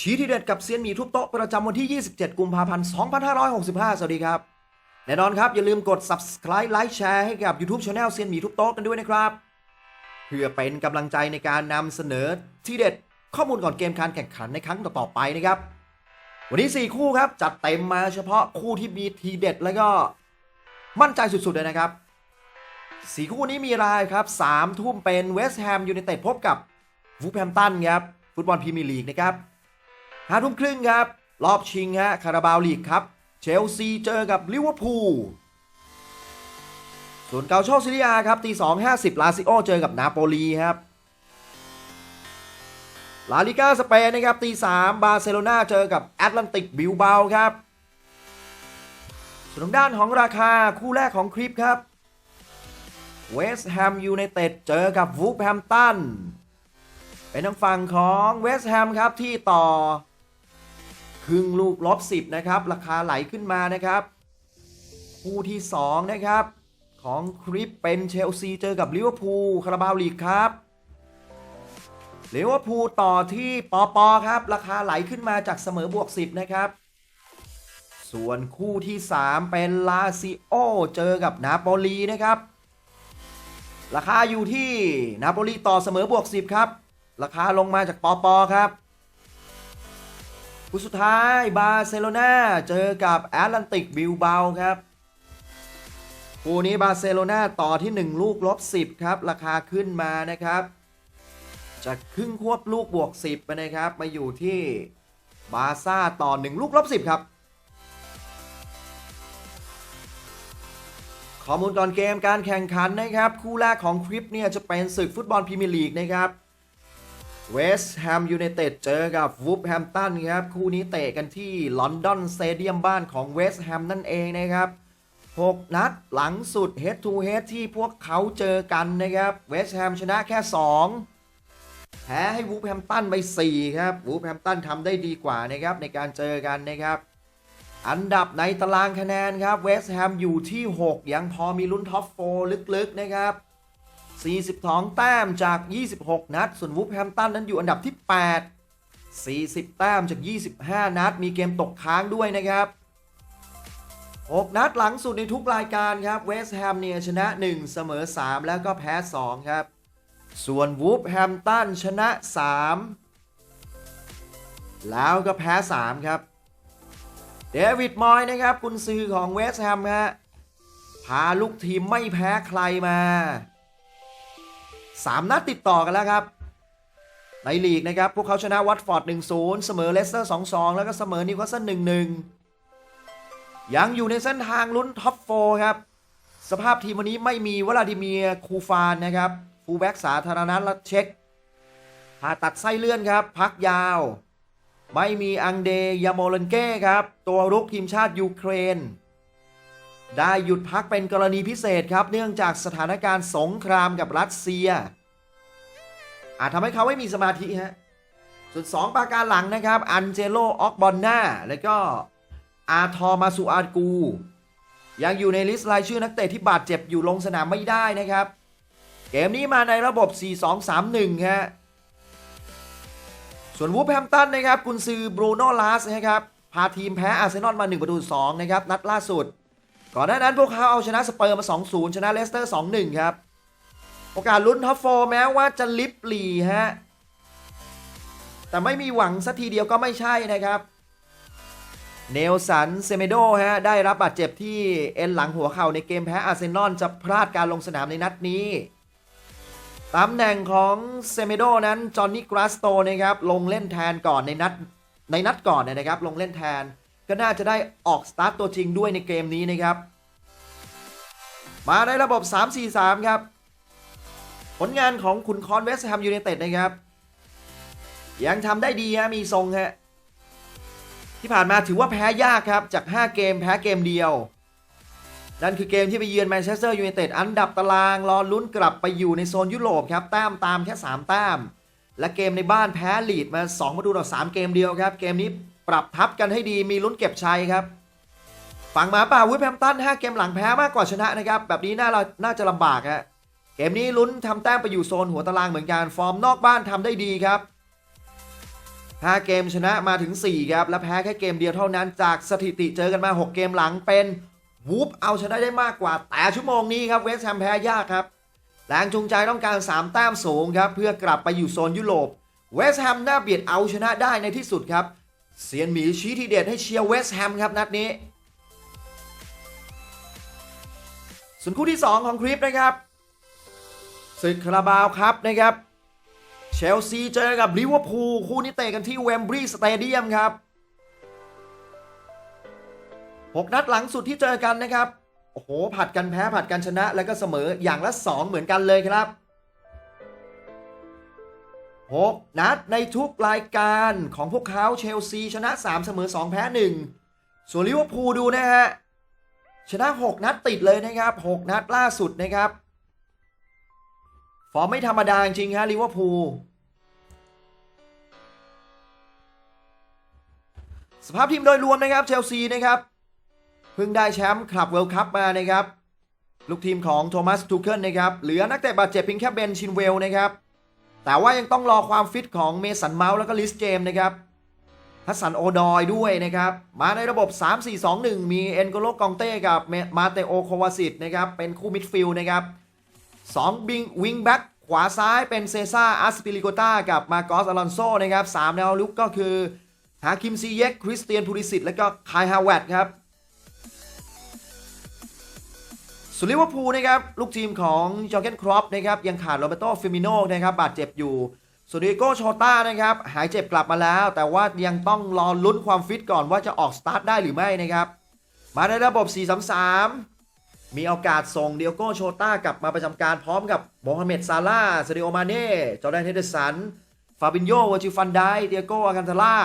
ชี้ที่เด็ดกับเซียนหมีทุบโต๊ะประจำวันที่ 27 กุมภาพันธ์ 2565 สวัสดีครับ แน่นอนครับ อย่าลืมกด subscribe ไลค์แชร์ให้กับ YouTube Channel เซียนหมีทุบโต๊ะกันด้วยนะครับ เพื่อเป็นกำลังใจในการนำเสนอที่เด็ดข้อมูลก่อนเกมการแข่งขันในครั้งต่อๆไปนะครับ วันนี้ 4 คู่ครับ จัดเต็มมาเฉพาะคู่ที่มีทีเด็ดแล้วก็มั่นใจสุดๆเลยนะครับสี่คู่นี้มีรายครับสามทุ่มเป็นเวสต์แฮมยูไนเต็ดพบกับวูแฮมตันครับฟุตบอลพรีเมียร์ลีกนะครับ ห้าทุ่มครึ่งครับ รอบชิงฮะคาราบาวลีกครับ เชลซีเจอกับลิเวอร์พูลส่วนเกาโชซิเลียครับตีสองห้าสิบลาซิโอเจอกับนาโปลีครับลาลิก้าสเปนนะครับตีสามบาร์เซโลนาเจอกับแอตแลนติกบิลเบาครับส่วนด้านของราคาคู่แรกของคลิปครับเวสต์แฮมยูไนเต็ดเจอกับวูฟแฮมตันเป็นทางฝั่งของเวสต์แฮมครับที่ต่อ ครึ่งลูกลบ10นะครับ ราคาไหลขึ้นมานะครับ คู่ที่ 2 นะครับ ของคลิปเป็นเชลซีเจอกับลิเวอร์พูลคาราบาวลีกครับลิเวอร์พูลต่อที่ปอปอครับ ราคาไหลขึ้นมาจากเสมอบวก 10 นะครับ ส่วนคู่ที่ 3 เป็นลาซิโอเจอกับนาโปลีนะครับ ราคาอยู่ที่นาโปลีต่อเสมอบวก 10 ครับ ราคาลงมาจากปอปอครับ คู่สุดท้ายบาร์เซโลนาเจอกับแอตแลนติกบิลเบาครับคู่นี้บาร์เซโลนาต่อที่ 1 ลูกลบ10 ครับ ราคาขึ้นมานะครับจะครึ่งควบลูกบวก 10 ไปนะครับ มาอยู่ที่บาซ่าต่อ 1 ลูกลบ10 ครับ ข้อมูลก่อนเกมการแข่งขันนะครับ คู่แรกของคลิปเนี่ยจะเป็นศึกฟุตบอลพรีเมียร์ลีกนะครับ เวสต์แฮมยูไนเต็ดเจอกับวูฟแฮมตันครับ คู่นี้เตะกันที่ลอนดอนสเตเดียมบ้านของเวสต์แฮมนั่นเองนะครับ 6 นัดหลังสุด Head to Head ที่พวกเขาเจอกันนะครับเวสต์แฮมชนะแค่ 2 แพ้ให้วูฟแฮมตันไป 4 ครับวูฟแฮมตันทำได้ดีกว่านะครับในการเจอกันนะครับ อันดับในตารางคะแนนครับเวสต์แฮมอยู่ที่ 6 ยังพอมีลุ้นท็อปโฟลึกๆนะครับ 42 แต้มจาก 26 นัด ส่วนวูฟแฮมตันนั้นอยู่อันดับที่ 8 40 แต้มจาก 25 นัด มีเกมตกค้างด้วยนะครับ 6 นัดหลังสุดในทุกรายการครับเวสต์แฮมเนี่ยชนะ 1 เสมอ 3 แล้วก็แพ้ 2 ครับ ส่วนวูฟแฮมตันชนะ 3 แล้วก็แพ้ 3 ครับ เดวิดมอยนะครับกุนซือของเวสต์แฮมฮะพาลูกทีมไม่แพ้ใครมา 3 นัดติดต่อกันแล้วครับ ในลีกนะครับ พวกเขาชนะวัตฟอร์ด 1-0 เสมอเลสเตอร์ 2-2 แล้วก็เสมอนิวคาสเซิล 1-1 ยังอยู่ในเส้นทางลุ้นท็อปโฟครับ สภาพทีมวันนี้ไม่มีวลาดิเมียคูฟานนะครับฟูลแบ็กสาธารณรัฐเช็กผ่าตัดไส้เลื่อนครับ พักยาว ไม่มีอังเดยาโมเลนเก้ครับ ตัวรุกทีมชาติยูเครน ได้หยุดพักเป็นกรณีพิเศษครับ เนื่องจากสถานการณ์สงครามกับรัสเซีย อาจทำให้เขาไม่มีสมาธิฮะส่วน 2 ประการหลังนะครับ อันเจโลออกบอนนาแล้วก็อาทอมาสุอากู ยังอยู่ในลิสต์รายชื่อนักเตะที่บาดเจ็บอยู่ลงสนามไม่ได้นะครับ เกมนี้มาในระบบ 4-2-3-1 ฮะ ส่วนวูฟแฮมตันนะครับ กุนซือบรูโน่ลาสนะครับ พาทีมแพ้อาร์เซนอลมา 1 ประตู2นะครับ นัดล่าสุด ก่อนหน้านั้นพวกเขาเอาชนะสเปอร์มา 2-0 ชนะเลสเตอร์ 2-1 ครับ โอกาสลุ้นท็อปโฟร์แม้ว่าจะลิบหลีฮะ แต่ไม่มีหวังสักทีเดียวก็ไม่ใช่นะครับ เนลสันเซเมโดฮะ ได้รับบาดเจ็บที่เอ็นหลังหัวเข่าในเกมแพ้อาร์เซนอลจะพลาดการลงสนามในนัดนี้ตำแหน่งของเซเมโดนั้นจอห์นนี่กราสโตนะครับลงเล่นแทนก่อนในนัดในนัดก่อนเนยนะครับลงเล่นแทน ก็น่าจะได้ออกสตาร์ตตัวจริงด้วยในเกมนี้นะครับ มาในระบบ 3-4-3 ครับ ผลงานของขุนคอนเวสต์แฮมยูไนเต็ดนะครับ ยังทำได้ดีฮะมีทรงฮะที่ผ่านมาถือว่าแพ้ยากครับ จาก 5 เกมแพ้เกมเดียว นั่นคือเกมที่ไปเยือนแมนเชสเตอร์ยูไนเต็ดอันดับตาราง รอลุ้นกลับไปอยู่ในโซนยุโรปครับแต้มตามแค่ 3 แต้ม และเกมในบ้านแพ้ลีดมา 2 ประตูต่อ 3 เกมเดียวครับ เกมนี้ ปรับทับกันให้ดีมีลุ้นเก็บชัยครับ ฝั่งหมาป่าวูดแฮมตัน5เกมหลังแพ้มากกว่าชนะนะครับ แบบนี้น่าเราน่าจะลำบากฮะเกมนี้ลุ้นทำแต้มไปอยู่โซนหัวตารางเหมือนกันฟอร์มนอกบ้านทำได้ดีครับ5เกมชนะมาถึง 4 ครับ และแพ้แค่เกมเดียวเท่านั้นจากสถิติเจอกันมา 6 เกมหลังเป็นวูฟเอาชนะได้มากกว่า แต่ชั่วโมงนี้ครับเวสต์แฮมแพ้ยากครับแรงจูงใจต้องการ 3 แต้มสูงครับ เพื่อกลับไปอยู่โซนยุโรปเวสต์แฮมน่าเบียดเอาชนะได้ในที่สุดครับ เซียนหมีชี้ทีเด็ดให้เชียร์เวสต์แฮมครับนัดนี้ ส่วนคู่ที่ 2 ของคลิปนะครับศึกคาราบาวครับนะครับ เชลซีเจอกับลิเวอร์พูลคู่นี้เตะกันที่เวมบรีย์สเตเดียมครับ6นัดหลังสุดที่เจอกันนะครับ โอ้โห ผัดกันแพ้ผัดกันชนะ แล้วก็เสมออย่างละ 2 เหมือนกันเลยครับ 6 นัดในทุกรายการของพวกเขาเชลซีชนะ 3 เสมอ 2 แพ้ 1 ส่วนลิเวอร์พูลดูนะฮะ ชนะ 6 นัดติดเลยนะครับ 6 นัดล่าสุดนะครับ ฟอร์มไม่ธรรมดาจริงฮะลิเวอร์พูลสภาพทีมโดยรวมนะครับเชลซีนะครับเพิ่งได้แชมป์คลับเวิลด์คัพมานะครับ ลูกทีมของโทมัสทูเคิลนะครับ เหลือนักเตะบาดเจ็บเพียงแค่เบนชินเวลนะครับ แต่ว่ายังต้องรอความฟิตของเมสันเมาส์แล้วก็ลิสเจมนะครับฮัสสันโอดอยด้วยนะครับ มาในระบบ 3-4-2-1 มีเอ็นโกโลกองเต้กับมาเตโอโควาซิตนะครับ เป็นคู่มิดฟิลด์นะครับ2บิงวิงแบ็กขวาซ้ายเป็นเซซ่าอาสปิลิโกตากับมาโกสอลอนโซนะครับสามแนวลุกก็คือฮาคิมซีเยกคริสเตียนพูริสิตและก็คายฮาวเวตครับ ส่วนลิเวอร์พูลนะครับลูกทีมของจอร์เกนครอปนะครับยังขาดโรเบโตฟิมิโนนะครับบาดเจ็บอยู่ส่วนดิโก้โชต้านะครับหายเจ็บกลับมาแล้ว แต่ว่ายังต้องรอลุ้นความฟิตก่อนว่าจะออกสตาร์ทได้หรือไม่นะครับ มาในระบบ 4-3-3 มีโอกาสส่งเดียโก้โชต้ากลับมาประจำการพร้อมกับโมฮัมเหม็ดซาร่าซาดิโอมาเน่ จอร์แดนเฮเดอร์สัน ฟาบินโยวอร์จิฟันไดเดียโก้อากันทาร่า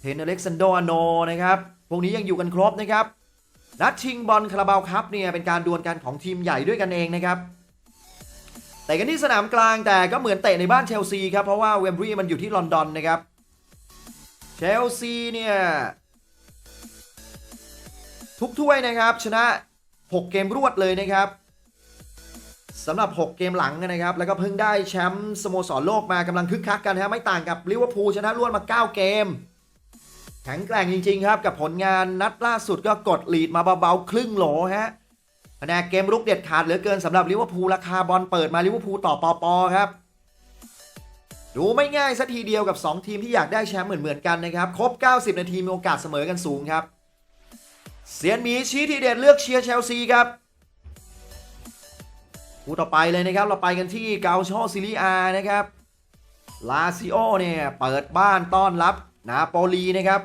เทนอเล็กซานโดอาโนนะครับ พวกนี้ยังอยู่กันครบนะครับ นัดชิงบอลคาราบาวคัพเนี่ยเป็นการดวลกันของทีมใหญ่ด้วยกันเองนะครับแต่กันที่สนามกลางแต่ก็เหมือนเตะในบ้านเชลซีครับเพราะว่าเวมบรีมันอยู่ที่ลอนดอนนะครับเชลซีเนี่ยทุกถ้วยนะครับ ชนะ 6 เกมรวดเลยนะครับสำหรับ 6 เกมหลังนะครับ แล้วก็เพิ่งได้แชมป์สโมสรโลกมากำลังคึกคักกันนะไม่ต่างกับลิเวอร์พูลชนะรวดมา 9 เกม แข็งแกร่งจริง ๆ ครับ กับผลงานนัดล่าสุดก็กดลีดมาเบาๆ ครึ่งโหลฮะคะแผนเกมรุกเด็ดขาดเหลือเกินสำหรับลิเวอร์พูลราคาบอลเปิดมาลิเวอร์พูลต่อปอปอครับ ดูไม่ง่ายสัทีเดียวกับ 2 ทีมที่อยากได้แชมป์เหมือนๆกันนะครับ ครบ 90 นาทีมีโอกาสเสมอกันสูงครับเซียนมีชี้ทีเด็ดเลือกเชียร์เชลซีครับคู่ต่อไปเลยนะครับเราไปกันที่เกาโชซิลีอานะครับลาซิโอเนี่ยเปิดบ้านต้อนรับนาโปลีนะครับ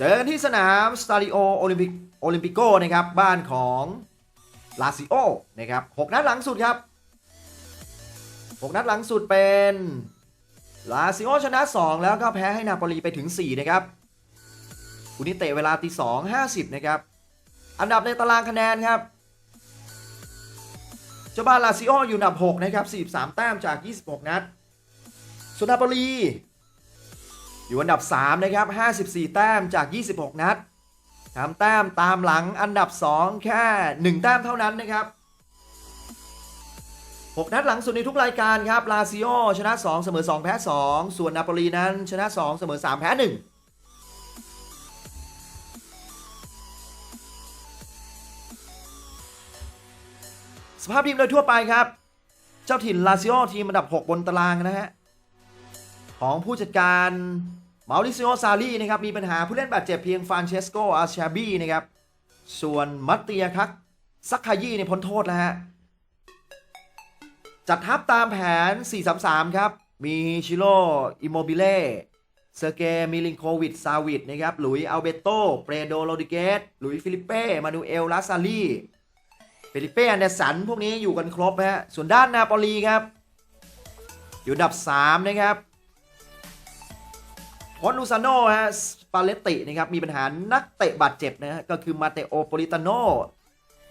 เจอกันที่สนามสตาดิโอโอลิมปิกโอลิมปิโกนะครับ บ้านของลาซิโอนะครับ6นัดหลังสุดครับ6นัดหลังสุดเป็นลาซิโอชนะ 2 แล้วก็แพ้ให้นาโปลีไปถึง 4 นะครับคู่นี้เตะเวลาตีสองห้าสิบนะครับ อันดับในตารางคะแนนครับเจ้าบ้านลาซิโออยู่อันดับ 6 นะครับ 43 แต้มจาก 26 นัดส่วนนาโปลี อยู่อันดับ 3 นะครับ 54 แต้มจาก 26 นัดทำแต้มตามหลังอันดับ 2 แค่ 1 แต้มเท่านั้นนะครับ 6 นัดหลังสุดในทุกรายการครับ ลาซิโอชนะ 2 เสมอ 2 แพ้ 2 ส่วนนาโปลีนั้นชนะ 2 เสมอ 3 แพ้ 1สภาพทีมโดยทั่วไปครับ เจ้าถิ่นลาซิโอทีมอันดับ 6 บนตารางนะฮะ ของผู้จัดการ มาริซิโอซารีนะครับมีปัญหาผู้เล่นบาดเจ็บเพียงฟานเชสโกอาชาบีนะครับส่วนมัตเตียคักซักคายี่ในยพ้นโทษแล้วฮะจัดทัพตามแผน 4-3-3 ครับ มีชิโร่อิโมบิเล่เซอร์เกมิลินโควิดซาวิดนะครับ หลุยอัลเบโต เปรโดโรดิเกส หลุยฟิลิปเป้ มานูเอลลาซาลีเฟลิเป้ อันเดสัน พวกนี้อยู่กันครบฮะ ส่วนด้านนาโปลีครับ อยู่อันดับ 3 นะครับ พอตลูซาโนฮะสปาเลตตินะครับมีปัญหานักเตะบาดเจ็บนะฮะก็คือมาเตโอโปลิตาโน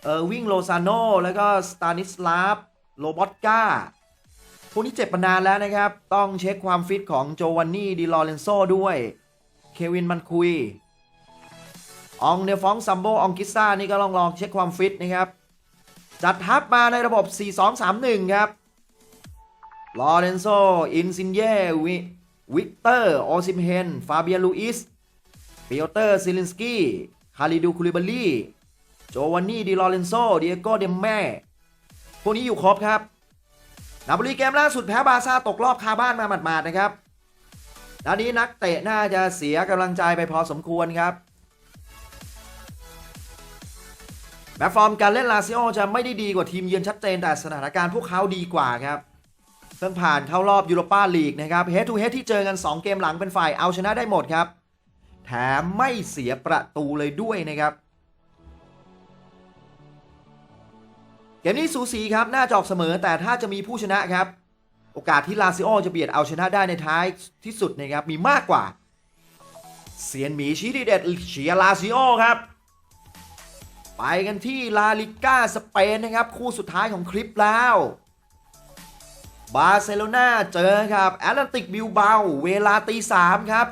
เออวิ่งโลซาโนแล้วก็สตานิสลาฟโรบอตกาพวกนี้เจ็บมานานแล้วนะครับ ต้องเช็คความฟิตของโจวันนี่ดิลอเรนโซด้วย เควินมันคุยอองเดฟองซัมโบอองกิซ่านี่ก็ลองลองเช็คความฟิตนะครับ จัดทัพมาในระบบ 4-2-3-1 ครับลอเรนโซอินซินเยวิ วิกเตอร์โอซิมเฮน ฟาเบียลูอิสเปียเตอร์ซิลินสกี้คาริดูคูลิบาลีโจวานนี่ดิลอเรนโซเดียโกเดมแม่พวกนี้อยู่ครบครับนาโปลีเกมล่าสุดแพ้บาซ่าตกรอบคาบ้านมาหมาดๆนะครับด้านนี้นักเตะน่าจะเสียกำลังใจไปพอสมควรครับแม้ฟอร์มการเล่นลาซิโอจะไม่ได้ดีกว่าทีมเยือนชัดเจนแต่สถานการณ์พวกเขาดีกว่าครับ เพิ่งผ่านเข้ารอบยูโรปาลีกนะครับเฮดทูเฮดที่เจอกัน 2 เกมหลังเป็นฝ่ายเอาชนะได้หมดครับ แถมไม่เสียประตูเลยด้วยนะครับ เกมนี้สูสีครับน่าจะออกเสมอแต่ถ้าจะมีผู้ชนะครับ โอกาสที่ลาซิโอจะเบียดเอาชนะได้ในท้ายที่สุดนะครับมีมากกว่าเซียนหมีชี้ที่เด็ดเชียร์ลาซิโอครับไปกันที่ลาลิก้าสเปนนะครับ คู่สุดท้ายของคลิปแล้ว บาร์เซโลนาเจอครับแอตเลติกบิลเบาเวลาตีสามครับ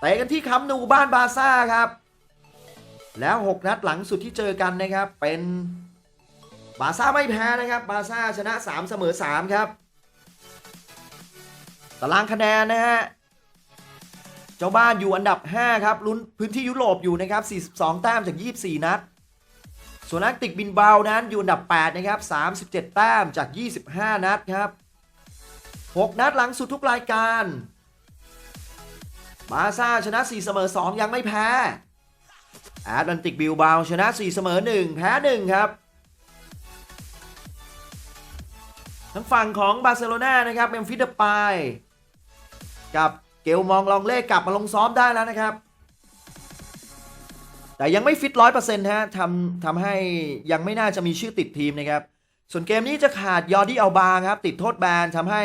เตะกันที่คัมนูบ้านบาซ่าครับ แล้ว 6 นัดหลังสุดที่เจอกันนะครับ เป็นบาซ่าไม่แพ้นะครับ บาซ่าชนะ 3 เสมอ 3 ครับ ตารางคะแนนนะฮะ เจ้าบ้านอยู่อันดับ 5 ครับลุ้นพื้นที่ยุโรปอยู่นะครับ 42 แต้มจาก 24 นัด ส่วนนักติกบินเบานั้นอยู่อันดับ 8 นะครับ 37 แต้มจาก 25 นัดครับ 6 นัดหลังสุดทุกรายการ บาซ่าชนะ 4 เสมอ 2 ยังไม่แพ้ แอตแลนติกบิลบาวชนะ 4 เสมอ 1 แพ้ 1 ครับทั้งฝั่งของบาร์เซโลนานะครับเมมฟิสเดปายกับเกลมองลองเล่กลับมาลงซ้อมได้แล้วนะครับ แต่ยังไม่ฟิตร้อยเปอร์เซ็นต์ฮะทำทำให้ยังไม่น่าจะมีชื่อติดทีมนะครับ ส่วนเกมนี้จะขาดยอร์ดี้อัลบาครับ ติดโทษแบนทำให้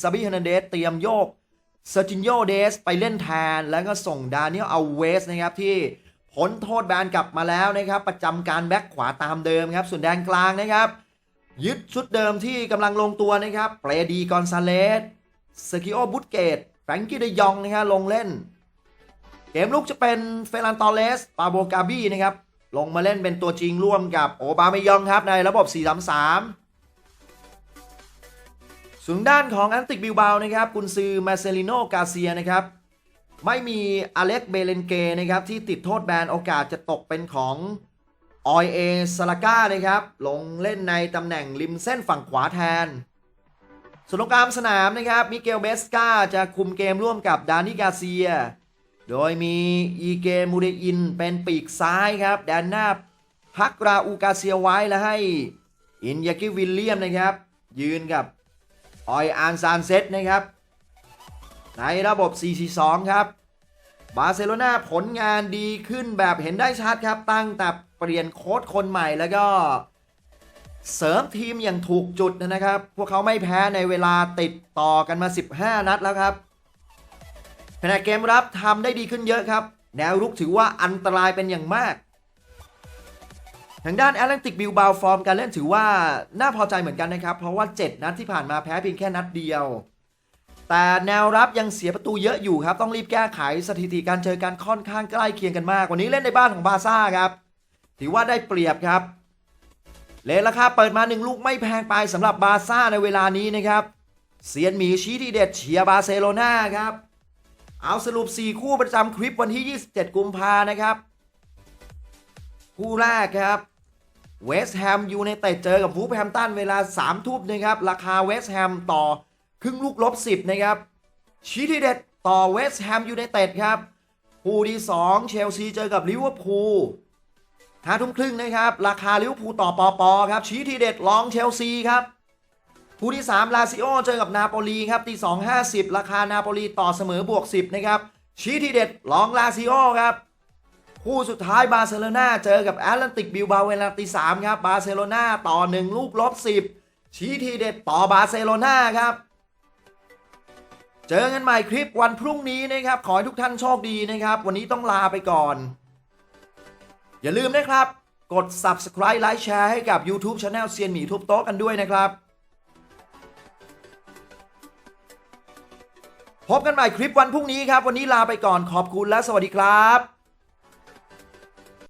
ซาบิฮ e นันเดสเตรียมโยกเซอร์จินโยเดสไปเล่นแทน แล้วก็ส่งดานิเอลอัลเวสนะครับที่พ้นโทษแบนกลับมาแล้วนะครับ ประจำการแบ็คขวาตามเดิมครับ ส่วนแดนกลางนะครับ ยึดชุดเดิมที่กำลังลงตัวนะครับเปรดีกอนซาเลสเซคิโอบุตเกตแฟรงกี้เดยองนะครับลงเล่น เกมลุกจะเป็นเฟรันตอเลสปาโบกาบี้นะครับ ลงมาเล่นเป็นตัวจริงร่วมกับโอบาเมยองครับในระบบ 4-3-3ส่วนด้านของแอนติกบิลบาวนะครับกุนซือมาเซลิโนกาเซียนะครับ ไม่มีอเล็กเบเลนเกนะครับ ที่ติดโทษแบนโอกาสจะตกเป็นของออยเอสลาก้านะครับ ลงเล่นในตำแหน่งริมเส้นฝั่งขวาแทนส่วนตรงกลางสนามนะครับมิเกลเบสกาจะคุมเกมร่วมกับดานิกาเซีย โดยมีอีเกมูเดอินเป็นปีกซ้ายครับแดนหน้าพักราอูกาเซียไว้และให้อินยากิวิลเลียมนะครับ ยืนกับออยอานซานเซตนะครับ ในระบบ 4-4-2 ครับ บาร์เซโลนาผลงานดีขึ้นแบบเห็นได้ชัดครับ ตั้งแต่เปลี่ยนโค้ชคนใหม่แล้วก็ เสริมทีมอย่างถูกจุดนะครับ พวกเขาไม่แพ้ในเวลาติดต่อกันมา 15 นัดแล้วครับ ขณะเกมรับทำได้ดีขึ้นเยอะครับ แนวรุกถือว่าอันตรายเป็นอย่างมาก ทางด้านแอตแลนติกบิลบาวฟอร์มการเล่นถือว่าน่าพอใจเหมือนกันนะครับ เพราะว่า 7 นัดที่ผ่านมาแพ้เพียงแค่นัดเดียว แต่แนวรับยังเสียประตูเยอะอยู่ครับ ต้องรีบแก้ไขสถิติการเจอกันค่อนข้างใกล้เคียงกันมาก วันนี้เล่นในบ้านของบาซ่าครับ ถือว่าได้เปรียบครับเลนราคาเปิดมาหนึ่งลูกไม่แพงไปสำหรับบาซ่าในเวลานี้นะครับเซียนหมีชี้ที่เด็ดเชียร์บาร์เซโลนาครับ เอาสรุป 4 คู่ประจำคลิปวันที่ 27 กุมภานะครับ คู่แรกครับเวสต์แฮมยูไนเต็ดเจอกับวูแฮมตันเวลา 3 ทุ่มนะครับ ราคาเวสต์แฮมต่อครึ่งลูกลบ 10 นะครับชี้ที่เด็ดต่อเวสต์แฮมยูไนเต็ดครับคู่ที่ 2 เชลซีเจอกับลิเวอร์พูลห้าทุ่มครึ่งนะครับ ราคาลิเวอร์พูลต่อปอปอครับชี้ที่เด็ดลองเชลซีครับ คู่ที่ 3 ลาซิโอเจอกับนาโปลีครับตี2 50 ราคานาโปลีต่อเสมอบวก 10 นะครับ ชี้ทีเด็ดลองลาซิโอครับ คู่สุดท้ายบาร์เซโลนาเจอกับแอตแลนติกบิลบาเวลาตี3ครับบาร์เซโลนาต่อ 1 ลูกลบ 10 ชี้ทีเด็ดต่อบาร์เซโลนาครับ เจอกันใหม่คลิปวันพรุ่งนี้นะครับ ขอให้ทุกท่านโชคดีนะครับ วันนี้ต้องลาไปก่อน อย่าลืมนะครับ กด subscribe ไลค์แชร์ให้กับ YouTube Channel เซียนหมีทุบโต๊ะกันด้วยนะครับ พบกันใหม่คลิปวันพรุ่งนี้ครับ วันนี้ลาไปก่อนขอบคุณและสวัสดีครับ